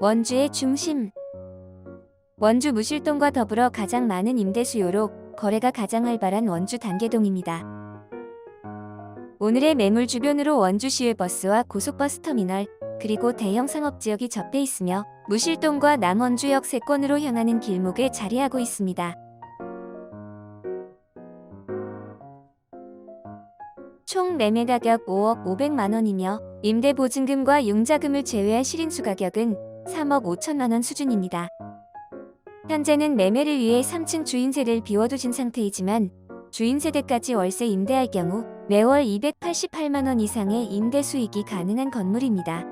원주의 중심. 원주 무실동과 더불어 가장 많은 임대 수요로 거래가 가장 활발한 원주 단계동입니다. 오늘의 매물 주변으로 원주시의 버스와 고속버스 터미널, 그리고 대형 상업지역이 접해 있으며 무실동과 남원주역 세권으로 향하는 길목에 자리하고 있습니다. 총 매매 가격 5억 500만 원이며 임대 보증금과 융자금을 제외한 실인수 가격은 3억 5천만 원 수준입니다. 현재는 매매를 위해 3층 주인세를 비워두신 상태이지만 주인세대까지 월세 임대할 경우 매월 288만 원 이상의 임대 수익이 가능한 건물입니다.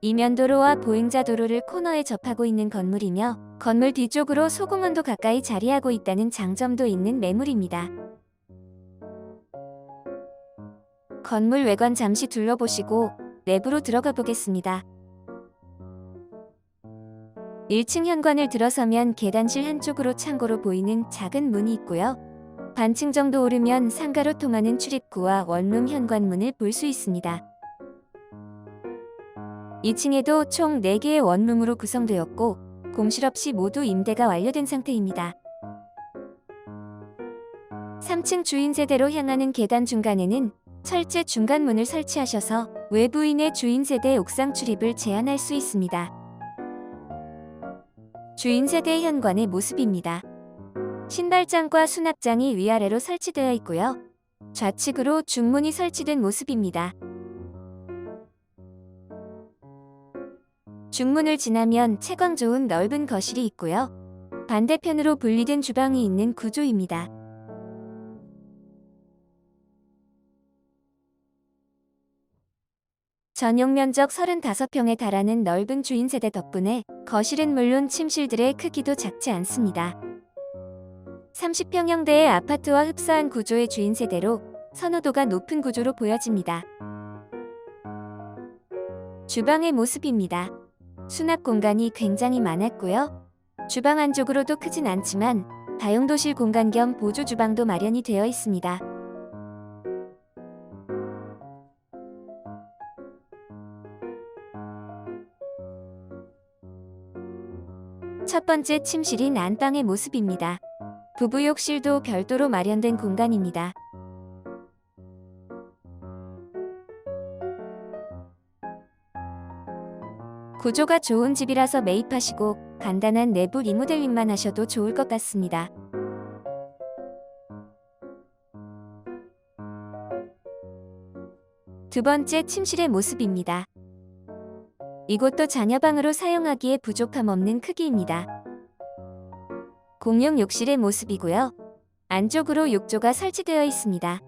이면도로와 보행자 도로를 코너에 접하고 있는 건물이며 건물 뒤쪽으로 소공원도 가까이 자리하고 있다는 장점도 있는 매물입니다. 건물 외관 잠시 둘러보시고 내부로 들어가 보겠습니다. 1층 현관을 들어서면 계단실 한쪽으로 창고로 보이는 작은 문이 있고요. 반층 정도 오르면 상가로 통하는 출입구와 원룸 현관문을 볼 수 있습니다. 2층에도 총 4개의 원룸으로 구성되었고 공실 없이 모두 임대가 완료된 상태입니다. 3층 주인 세대로 향하는 계단 중간에는 철제 중간문을 설치하셔서 외부인의 주인 세대 옥상 출입을 제한할 수 있습니다. 주인 세대 현관의 모습입니다. 신발장과 수납장이 위아래로 설치되어 있고요. 좌측으로 중문이 설치된 모습입니다. 중문을 지나면 채광 좋은 넓은 거실이 있고요. 반대편으로 분리된 주방이 있는 구조입니다. 전용 면적 35평에 달하는 넓은 주인 세대 덕분에 거실은 물론 침실들의 크기도 작지 않습니다. 30평형대의 아파트와 흡사한 구조의 주인 세대로 선호도가 높은 구조로 보여집니다. 주방의 모습입니다. 수납 공간이 굉장히 많았고요. 주방 안쪽으로도 크진 않지만 다용도실 공간 겸 보조 주방도 마련이 되어 있습니다. 첫 번째 침실인 안방의 모습입니다. 부부 욕실도 별도로 마련된 공간입니다. 구조가 좋은 집이라서 매입하시고 간단한 내부 리모델링만 하셔도 좋을 것 같습니다. 두 번째 침실의 모습입니다. 이곳도 자녀방으로 사용하기에 부족함 없는 크기입니다. 공용 욕실의 모습이고요. 안쪽으로 욕조가 설치되어 있습니다.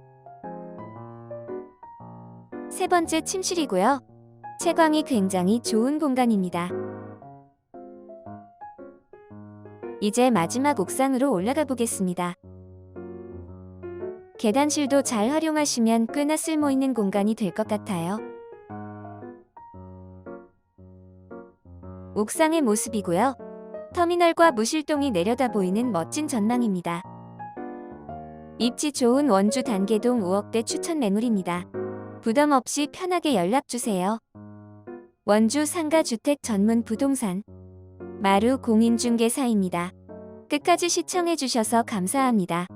세 번째 침실이고요. 채광이 굉장히 좋은 공간입니다. 이제 마지막 옥상으로 올라가 보겠습니다. 계단실도 잘 활용하시면 꽤나 쓸모 있는 공간이 될 것 같아요. 옥상의 모습이고요. 터미널과 무실동이 내려다 보이는 멋진 전망입니다. 입지 좋은 원주 단계동 5억대 추천 매물입니다. 부담 없이 편하게 연락주세요. 원주 상가주택 전문 부동산 마루 공인중개사입니다. 끝까지 시청해주셔서 감사합니다.